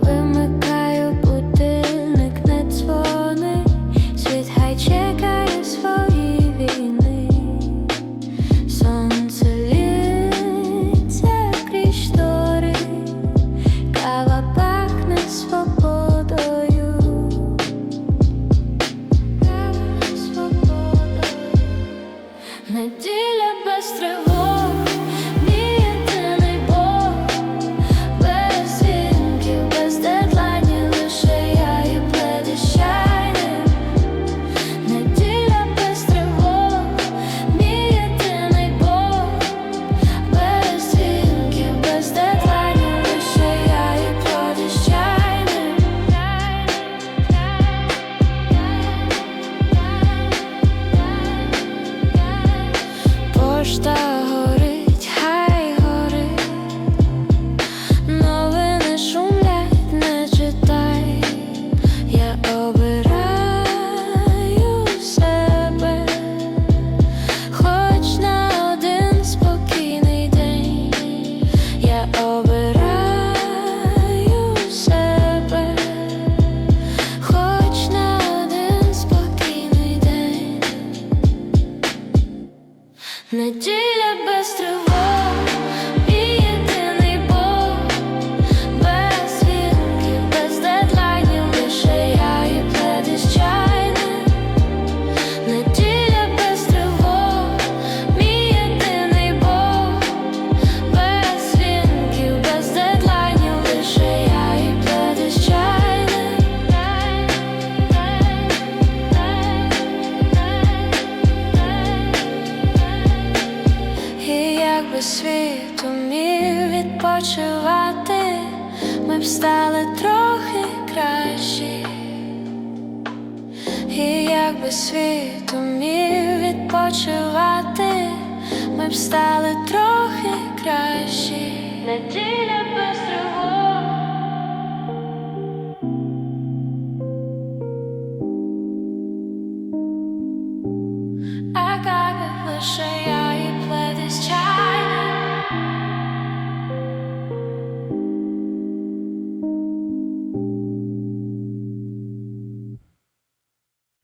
Where am I going? Неділя без тривог, якби світ умів відпочивати, ми б стали трохи кращі. І якби світ умів відпочивати, ми б стали трохи кращі. Неділя без тривог. А як лише я